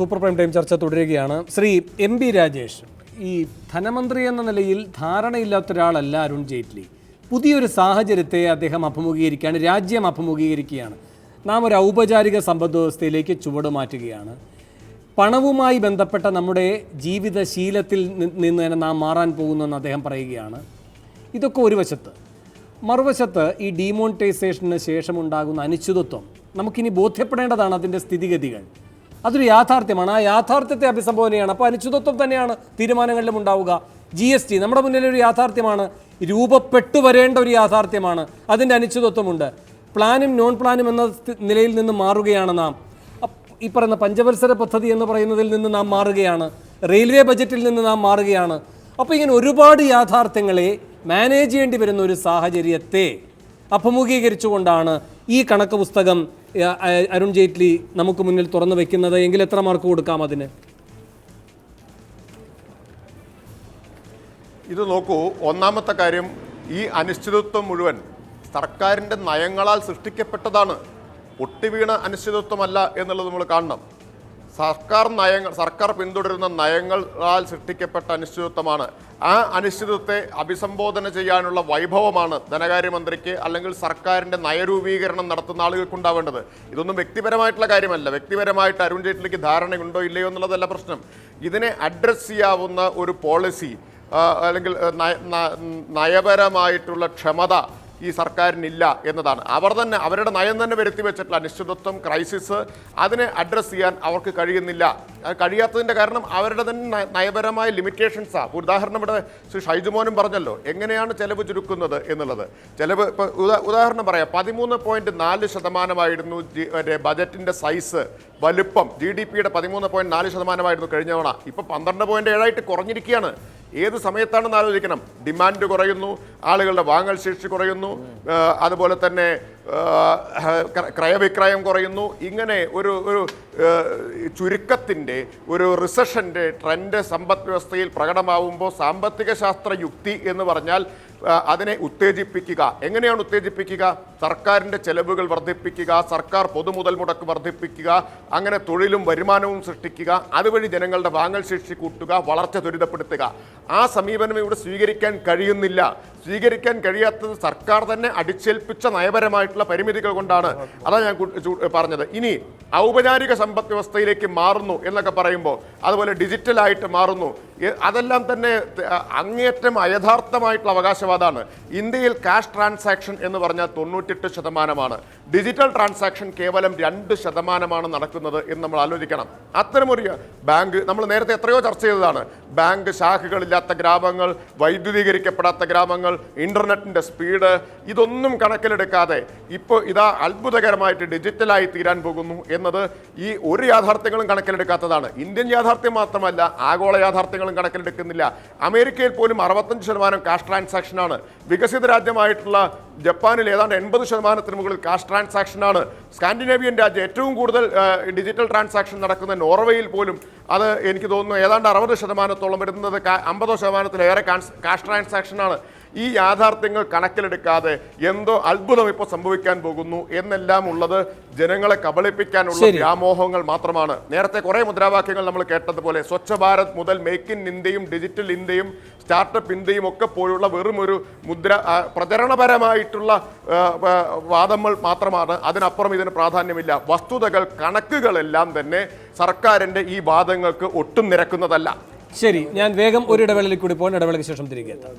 Super prime time ചർച്ച തുടരുകയാണ്. Shri M B Rajesh ഈ ധനമന്ത്രി എന്ന നിലയിൽ ധാരണയില്ലാത്ത ഒരാളല്ല അരുൺ ജെയ്റ്റ്ലി. പുതിയൊരു സാഹചര്യത്തെ അദ്ദേഹം അഭിമുഖീകരിക്കുകയാണ് രാജ്യം അഭിമുഖീകരിക്കുകയാണ്. നാം ഒരു ഔപചാരിക സമ്പദ് വ്യവസ്ഥയിലേക്ക് ചുവട് മാറ്റുകയാണ്. പണവുമായി ബന്ധപ്പെട്ട നമ്മുടെ ജീവിതശീലത്തിൽ നിന്ന് തന്നെ നാം മാറാൻ പോകുന്നുവെന്ന് അദ്ദേഹം പറയുകയാണ്. ഇതൊക്കെ ഒരു വശത്ത്. മറുവശത്ത് ഈ ഡീമോണിറ്റൈസേഷന് ശേഷമുണ്ടാകുന്ന അനിശ്ചിതത്വം നമുക്കിനി ബോധ്യപ്പെടേണ്ടതാണ് അതിന്റെ സ്ഥിതിഗതികൾ. അതൊരു യാഥാർത്ഥ്യമാണ്. ആ യാഥാർത്ഥ്യത്തെ അഭിസംബോധനയാണ്. അപ്പോൾ അനിശ്ചിതത്വം തന്നെയാണ് തീരുമാനങ്ങളിലും ഉണ്ടാവുക. ജി എസ് ടി നമ്മുടെ മുന്നിൽ ഒരു യാഥാർത്ഥ്യമാണ്. രൂപപ്പെട്ടു വരേണ്ട ഒരു യാഥാർത്ഥ്യമാണ്. അതിന്റെ അനിശ്ചിതത്വമുണ്ട്. പ്ലാനും നോൺ പ്ലാനും എന്ന നിലയിൽ നിന്ന് മാറുകയാണ് നാം. ഈ പറയുന്ന പഞ്ചവത്സര പദ്ധതി എന്ന് പറയുന്നതിൽ നിന്ന് നാം മാറുകയാണ്. റെയിൽവേ ബജറ്റിൽ നിന്ന് നാം മാറുകയാണ്. അപ്പോൾ ഇങ്ങനെ ഒരുപാട് യാഥാർത്ഥ്യങ്ങളെ മാനേജ് ചെയ്യേണ്ടി വരുന്ന ഒരു സാഹചര്യത്തെ അഭിമുഖീകരിച്ചുകൊണ്ടാണ് ഈ കണക്ക് പുസ്തകം അരുൺ ജെയ്റ്റ്ലി നമുക്ക് മുന്നിൽ തുറന്നു വെക്കുന്നത് എങ്കിൽ എത്ര മാർക്ക് കൊടുക്കാം അതിന്? ഇത് നോക്കൂ ഒന്നാമത്തെ കാര്യം ഈ അനിശ്ചിതത്വം മുഴുവൻ സർക്കാരിന്റെ നയങ്ങളാൽ സൃഷ്ടിക്കപ്പെട്ടതാണ്. ഒട്ടിവീണ അനിശ്ചിതത്വമല്ല എന്നുള്ളത് നമ്മൾ കാണണം. സർക്കാർ നയങ്ങൾ സർക്കാർ പിന്തുടരുന്ന നയങ്ങളാൽ സൃഷ്ടിക്കപ്പെട്ട അനിശ്ചിതത്വമാണ്. ആ അനിശ്ചിതത്വത്തെ അഭിസംബോധന ചെയ്യാനുള്ള വൈഭവമാണ് ധനകാര്യമന്ത്രിക്ക് അല്ലെങ്കിൽ സർക്കാരിന്റെ നയരൂപീകരണം നടത്തുന്ന ആളുകൾക്ക് ഉണ്ടാവേണ്ടത് ഇതൊന്നും വ്യക്തിപരമായിട്ടുള്ള കാര്യമല്ല. വ്യക്തിപരമായിട്ട് അരുൺ ജെയ്റ്റ്ലിക്ക് ധാരണയുണ്ടോ ഇല്ലയോ എന്നുള്ളതല്ല പ്രശ്നം. ഇതിനെ അഡ്രസ്സ് ചെയ്യാവുന്ന ഒരു പോളിസി അല്ലെങ്കിൽ നയപരമായിട്ടുള്ള ക്ഷമത ഈ സർക്കാരിനില്ല എന്നതാണ്. അവർ തന്നെ അവരുടെ നയം തന്നെ വരുത്തി വെച്ചിട്ടുള്ള അനിശ്ചിതത്വം ക്രൈസിസ് അതിനെ അഡ്രസ്സ് ചെയ്യാൻ അവർക്ക് കഴിയുന്നില്ല. കഴിയാത്തതിന്റെ കാരണം അവരുടെ തന്നെ നയപരമായ ലിമിറ്റേഷൻസാണ് ഉദാഹരണം ഇവിടെ ശ്രീ ഷൈജുമോനും പറഞ്ഞല്ലോ എങ്ങനെയാണ് ചെലവ് ചുരുക്കുന്നത് എന്നുള്ളത്. ചെലവ് ഇപ്പോൾ ഉദാഹരണം പറയാം പതിമൂന്ന് പോയിന്റ് നാല് ശതമാനമായിരുന്നു ബജറ്റിന്റെ സൈസ് വലുപ്പം. ജി ഡി പിയുടെ പതിമൂന്ന് പോയിന്റ് നാല് ശതമാനമായിരുന്നു കഴിഞ്ഞ തവണ. ഇപ്പോൾ പന്ത്രണ്ട് പോയിന്റ് ഏഴായിട്ട് കുറഞ്ഞിരിക്കുകയാണ്. ഏത് സമയത്താണെന്ന് ആലോചിക്കണം. ഡിമാൻഡ് കുറയുന്നു ആളുകളുടെ വാങ്ങൽ ശേഷി കുറയുന്നു അതുപോലെ തന്നെ ക്രയവിക്രയം കുറയുന്നു. ഇങ്ങനെ ഒരു ഒരു ചുരുക്കത്തിന്റെ ഒരു റിസഷന്റെ ട്രെൻഡ് സമ്പദ് വ്യവസ്ഥയിൽ പ്രകടമാവുമ്പോൾ സാമ്പത്തിക ശാസ്ത്ര യുക്തി എന്ന് പറഞ്ഞാൽ അതിനെ ഉത്തേജിപ്പിക്കുക. എങ്ങനെയാണ് ഉത്തേജിപ്പിക്കുക? സർക്കാരിന്റെ ചെലവുകൾ വർദ്ധിപ്പിക്കുക സർക്കാർ പൊതുമുതൽ മുടക്ക് വർദ്ധിപ്പിക്കുക അങ്ങനെ തൊഴിലും വരുമാനവും സൃഷ്ടിക്കുക അതുവഴി ജനങ്ങളുടെ വാങ്ങൽ ശേഷി കൂട്ടുക വളർച്ച ത്വരിതപ്പെടുത്തുക. ആ സമീപനം ഇവിടെ സ്വീകരിക്കാൻ കഴിയുന്നില്ല. സ്വീകരിക്കാൻ കഴിയാത്തത് സർക്കാർ തന്നെ അടിച്ചേൽപ്പിച്ച നയപരമായിട്ടുള്ള പരിമിതികൾ കൊണ്ടാണ്. അതാണ് ഞാൻ പറഞ്ഞത്. ഇനി ഔപചാരിക സമ്പദ് വ്യവസ്ഥയിലേക്ക് മാറുന്നു എന്നൊക്കെ പറയുമ്പോൾ അതുപോലെ ഡിജിറ്റലായിട്ട് മാറുന്നു. അതെല്ലാം തന്നെ അങ്ങേറ്റം അയഥാർത്ഥമായിട്ടുള്ള അവകാശവാദമാണ് ഇന്ത്യയിൽ ക്യാഷ് ട്രാൻസാക്ഷൻ എന്ന് പറഞ്ഞാൽ തൊണ്ണൂറ്റെട്ട് ശതമാനമാണ്. ഡിജിറ്റൽ ട്രാൻസാക്ഷൻ കേവലം രണ്ട് ശതമാനമാണ് നടക്കുന്നത് എന്ന് നമ്മൾ ആലോചിക്കണം. അത്തരമൊരു ബാങ്ക് നമ്മൾ നേരത്തെ എത്രയോ ചർച്ച ചെയ്തതാണ്. ബാങ്ക് ശാഖകളില്ലാത്ത ഗ്രാമങ്ങൾ വൈദ്യുതീകരിക്കപ്പെടാത്ത ഗ്രാമങ്ങൾ ഇന്റർനെറ്റിന്റെ സ്പീഡ് ഇതൊന്നും കണക്കിലെടുക്കാതെ ഇപ്പോൾ ഇതാ അത്ഭുതകരമായിട്ട് ഡിജിറ്റലായി തീരാൻ പോകുന്നു എന്നത് ഈ ഒരു യാഥാർത്ഥ്യങ്ങളും കണക്കിലെടുക്കാത്തതാണ്. ഇന്ത്യൻ യാഥാർത്ഥ്യം മാത്രമല്ല ആഗോള യാഥാർത്ഥ്യങ്ങളും കണക്കിലെടുക്കുന്നില്ല. അമേരിക്കയിൽ പോലും അറുപത്തഞ്ച് ശതമാനം കാഷ് ട്രാൻസാക്ഷനാണ് വികസിത രാജ്യമായിട്ടുള്ള ജപ്പാനിൽ ഏതാണ്ട് എൺപത് ശതമാനത്തിന് മുകളിൽ കാഷ് ട്രാൻസാക്ഷനാണ് സ്കാൻഡിനേവിയൻ രാജ്യം ഏറ്റവും കൂടുതൽ ഡിജിറ്റൽ ട്രാൻസാക്ഷൻ നടക്കുന്ന നോർവേയിൽ പോലും അത് എനിക്ക് തോന്നുന്നു ഏതാണ്ട് അറുപത് ശതമാനത്തോളം വരുന്നത് അമ്പതോ ശതമാനത്തിലേറെ കാഷ് ട്രാൻസാക്ഷനാണ് ഈ യാഥാർത്ഥ്യങ്ങൾ കണക്കിലെടുക്കാതെ എന്തോ അത്ഭുതം ഇപ്പോൾ സംഭവിക്കാൻ പോകുന്നു എന്നെല്ലാം ഉള്ളത് ജനങ്ങളെ കബളിപ്പിക്കാനുള്ള വ്യാമോഹങ്ങൾ മാത്രമാണ്. നേരത്തെ കുറേ മുദ്രാവാക്യങ്ങൾ നമ്മൾ കേട്ടതുപോലെ സ്വച്ഛ ഭാരത് മുതൽ മേക്ക് ഇൻ ഇന്ത്യയും ഡിജിറ്റൽ ഇന്ത്യയും സ്റ്റാർട്ടപ്പ് ഇന്ത്യയും ഒക്കെ പോലുള്ള വെറും ഒരു മുദ്ര പ്രചരണപരമായിട്ടുള്ള വാദങ്ങൾ മാത്രമാണ്. അതിനപ്പുറം ഇതിന് പ്രാധാന്യമില്ല. വസ്തുതകൾ കണക്കുകളെല്ലാം തന്നെ സർക്കാരിന്റെ ഈ വാദങ്ങൾക്ക് ഒട്ടും നിരക്കുന്നതല്ല. ശരി ഞാൻ വേഗം ഒരു ഇടവേളയിൽ കൂടി പോകാൻ ഇടവേളയ്ക്ക് ശേഷം തിരികെ എത്താം.